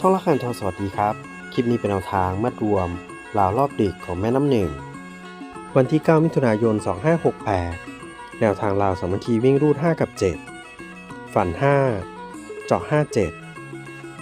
ช่องละคันทองสวัสดีครับ คลิปนี้เป็นแนวทางมัดรวมราวรอบดึกของแม่น้ำหนึ่ง วันที่ 9 มิถุนายน 2568 แนวทางราวสามัคคีวิ่งรูด 5 กับ 7 ฝัน 5 เจาะ 57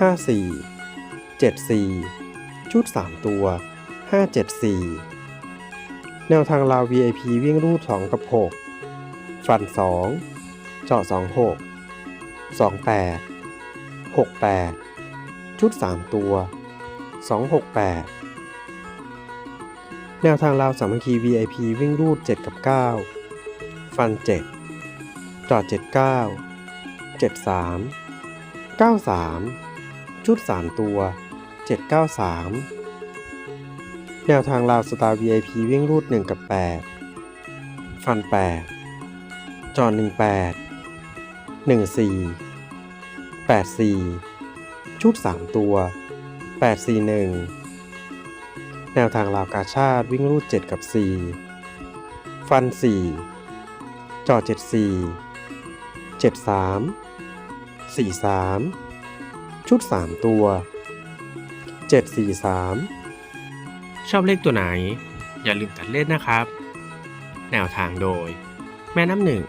54 74 ชุด 3 ตัว 574 แนวทางราว VIP วิ่งรูด 2 กับ 6 ฝัน 2 เจาะ 26 28 68 ชุด 3 ตัว 268 แนวทางราวสามัคคี VIP วิ่งรูด 7 กับ 9 ฟัน 7 จอด 79 73 93 ชุด 3 ตัว 793 แนวทางราวสตาร์ VIP วิ่งรูด 1 กับ 8 ฟัน 8 จอด 18 14 84 ชุด 3 ตัว 841 แนวทางราวกาชาติวิ่งรูด 7 กับ 4 ฟัน 4จอ74 73 43 ชุด 3 ตัว 743 ชอบเลขตัวไหน อย่าลืมตัดเลขนะครับ แนวทางโดย แม่น้ำหนึ่ง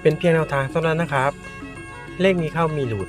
เป็นเพียงแนวทางเท่านั้นนะครับ เลขมีเข้ามีหลุด